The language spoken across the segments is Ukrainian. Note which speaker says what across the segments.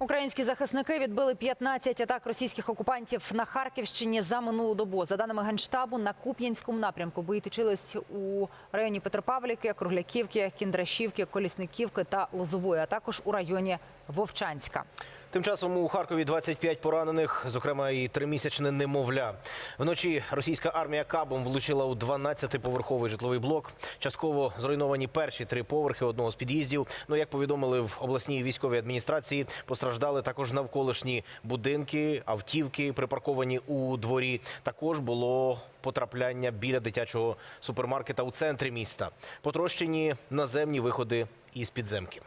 Speaker 1: Українські захисники відбили 15 атак російських окупантів на Харківщині за минулу добу. За даними генштабу, на Куп'янському напрямку бої точились у районі Петропавлівки, Кругляківки, Кіндрашівки, Колісниківки та Лозової, а також у районі Вовчанська.
Speaker 2: Тим часом у Харкові 25 поранених, зокрема і тримісячне немовля. Вночі російська армія кабом влучила у 12-поверховий житловий блок. Частково зруйновані перші три поверхи одного з під'їздів. Ну як повідомили в обласній військовій адміністрації, постраждали також навколишні будинки, автівки, припарковані у дворі. Також було потрапляння біля дитячого супермаркета у центрі міста. Потрощені наземні виходи із підземки.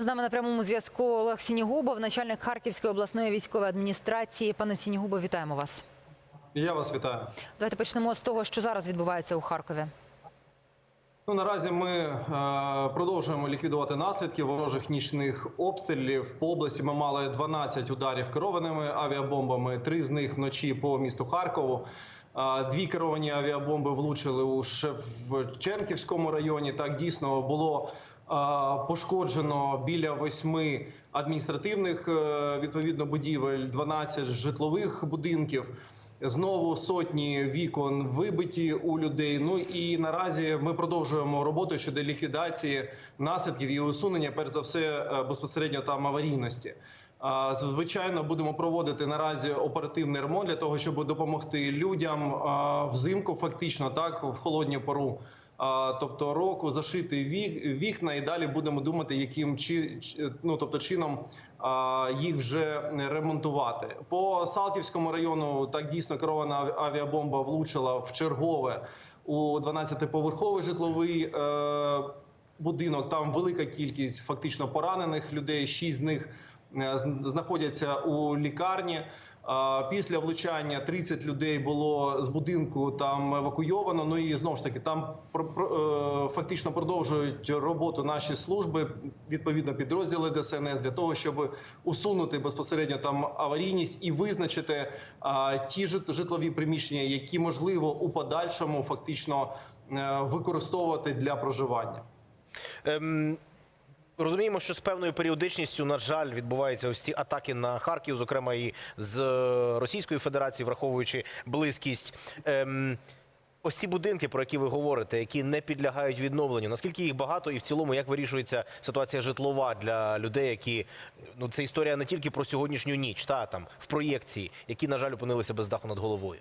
Speaker 1: З нами на прямому зв'язку Олег Сінігубов, начальник Харківської обласної військової адміністрації. Пане Сінігубов, вітаємо вас.
Speaker 3: Я вас вітаю.
Speaker 1: Давайте почнемо з того, що зараз відбувається у Харкові.
Speaker 3: Ну наразі ми е, продовжуємо ліквідувати наслідки ворожих нічних обстрілів. По області ми мали 12 ударів керованими авіабомбами. Три з них вночі по місту Харкову. Е, Дві керовані авіабомби влучили у Шевченківському районі. Так дійсно було пошкоджено біля восьми адміністративних е, відповідно будівель, 12 житлових будинків. Знову сотні вікон вибиті у людей. Ну і наразі ми продовжуємо роботу щодо ліквідації наслідків і усунення, перш за все, е, безпосередньо там аварійності. Звичайно, будемо проводити наразі оперативний ремонт для того, щоб допомогти людям взимку, фактично так в холодню пору. Тобто року зашити вік- вікна, і далі будемо думати, яким чи чи- ну тобто чином їх вже ремонтувати. По Салтівському району так дійсно керована авіабомба влучила в чергове у 12-поверховий житловий е, будинок. Там велика кількість фактично поранених людей. Шість з них е, знаходяться у лікарні. Після влучання 30 людей було з будинку там евакуйовано. Ну і знову ж таки там е, фактично продовжують роботу наші служби, відповідно підрозділи ДСНС для того, щоб усунути безпосередньо там аварійність і визначити ті жит- житлові приміщення, які можливо у подальшому фактично е, використовувати для проживання.
Speaker 2: Ем, розуміємо, що з певною періодичністю, на жаль, відбуваються ось ці атаки на Харків, зокрема і з е, Російської Федерації, враховуючи близькість. Ем, ось ці будинки, про які ви говорите, які не підлягають відновленню. Наскільки їх багато, і в цілому як вирішується ситуація житлова для людей, які ну це історія не тільки про сьогоднішню ніч, та там в проєкції, які на жаль опинилися без даху над головою.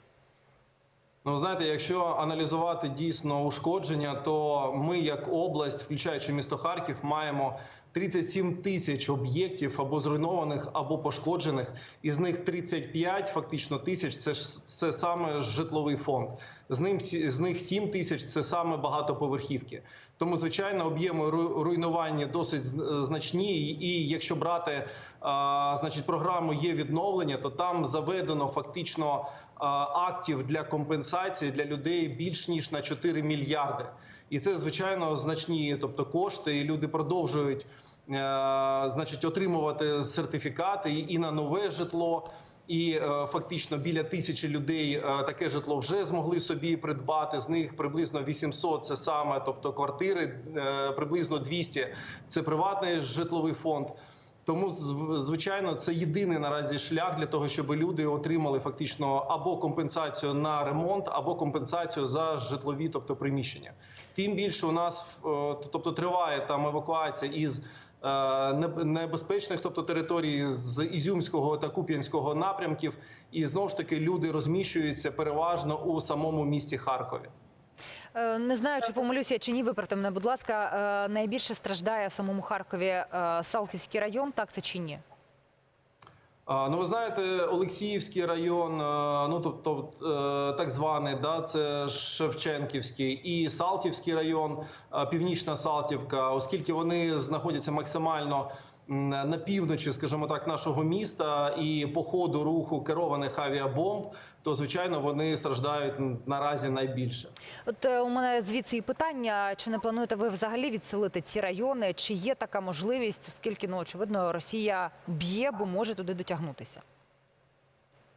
Speaker 3: Ну, знаєте, якщо аналізувати дійсно ушкодження, то ми, як область, включаючи місто Харків, маємо 37 тисяч об'єктів або зруйнованих, або пошкоджених. Із них 35 фактично тисяч це ж це саме житловий фонд. З ним з них 7 тисяч це саме багатоповерхівки. Тому, звичайно, об'єми руйнування досить значні. І- якщо брати а, значить програму є відновлення, то там заведено фактично актів для компенсації для людей більш ніж на 4 мільярди. І це звичайно значні, тобто кошти, і люди продовжують е, значить отримувати сертифікати і, на нове житло. І е, фактично біля тисячі людей е, таке житло вже змогли собі придбати. З них приблизно 800 – це саме, тобто квартири, е, приблизно 200 – це приватний житловий фонд. Тому зв- звичайно, це єдиний наразі шлях для того, щоб люди отримали фактично або компенсацію на ремонт, або компенсацію за житлові, тобто приміщення. Тим більше у нас е, тобто триває там евакуація із е, небезпечних, тобто територій з Ізюмського та Куп'янського напрямків, і знову ж таки люди розміщуються переважно у самому місті Харкові.
Speaker 1: Е, Не знаю, чи помилюся чи ні. Виправте мене, будь ласка. Е, Найбільше страждає в самому Харкові е, Салтівський район. Так це чи ні?
Speaker 3: Ну, ви знаєте, Олексіївський район, ну тобто так званий, да, це Шевченківський і Салтівський район, Північна Салтівка, оскільки вони знаходяться максимально на півночі, скажімо так, нашого міста, і по ходу руху керованих авіабомб, то звичайно вони страждають наразі найбільше.
Speaker 1: От е, у мене звідси і питання: чи не плануєте ви взагалі відселити ці райони? Чи є така можливість, оскільки ну очевидно Росія б'є, бо може туди дотягнутися?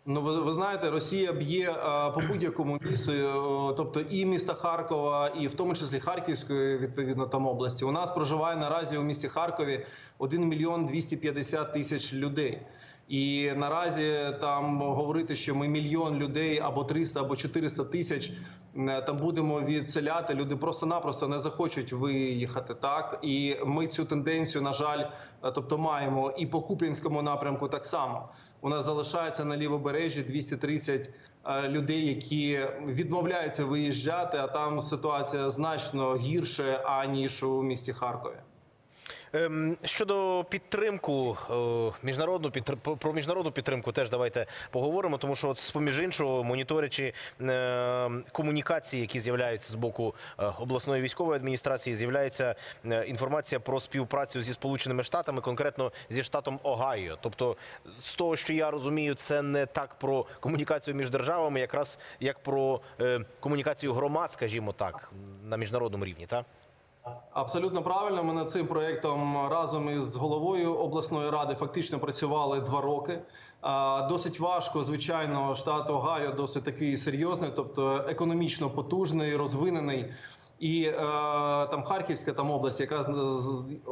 Speaker 3: Ну, ви, ви знаєте, Росія б'є е, по будь-якому місту, е, тобто і міста Харкова, і в тому числі Харківської, відповідно, там області. У нас проживає наразі у місті Харкові 1 мільйон 250 тисяч людей. І наразі там говорити, що ми мільйон людей або 300, або 400 тисяч е, там будемо відселяти. Люди просто-напросто не захочуть виїхати. Так і ми цю тенденцію, на жаль, тобто маємо і по Куп'янському напрямку так само. У нас залишається на лівобережжі 230 е, людей, які відмовляються виїжджати. А там ситуація значно гірше аніж у місті Харкові.
Speaker 2: Ем, Щодо підтримку е, міжнародну про міжнародну підтримку, теж давайте поговоримо, тому що от з поміж іншого, моніторячи е, комунікації, які з'являються з боку е, обласної військової адміністрації, з'являється інформація про співпрацю зі сполученими штатами, конкретно зі штатом Огайо. Тобто, з того, що я розумію, це не так про комунікацію між державами, якраз як про комунікацію громад, скажімо так, на міжнародному рівні, так?
Speaker 3: Абсолютно правильно. Ми над цим проєктом разом із головою обласної ради фактично працювали два роки. Досить важко, звичайно, штат Огайо досить такий серйозний, тобто економічно потужний, розвинений. І е, там Харківська там область, яка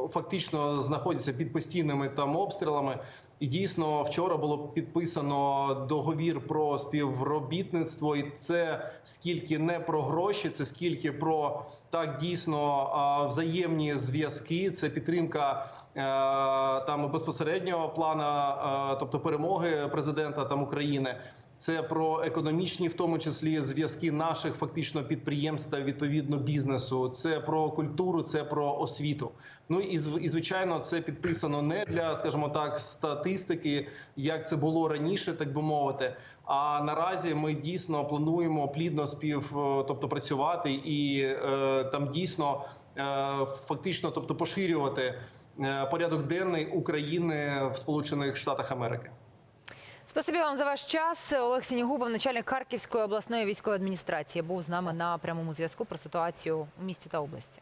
Speaker 3: фактично знаходиться під постійними там обстрілами. І дійсно вчора було підписано договір про співробітництво, і це скільки не про гроші, це скільки про так дійсно взаємні зв'язки. Це підтримка е, там безпосереднього плана, е, тобто перемоги президента там України. Це про економічні, в тому числі зв'язки наших фактично підприємств та відповідно бізнесу. Це про культуру, це про освіту. Ну і і звичайно, це підписано не для, скажімо так, статистики, як це було раніше, так би мовити. А наразі ми дійсно плануємо плідно спів, е, тобто працювати і е, там дійсно е, фактично, тобто поширювати е, порядок денний України в Сполучених Штатах Америки.
Speaker 1: Спасибі вам за ваш час. Олег Сінігубов, начальник Харківської обласної військової адміністрації, був з нами на прямому зв'язку про ситуацію у місті та області.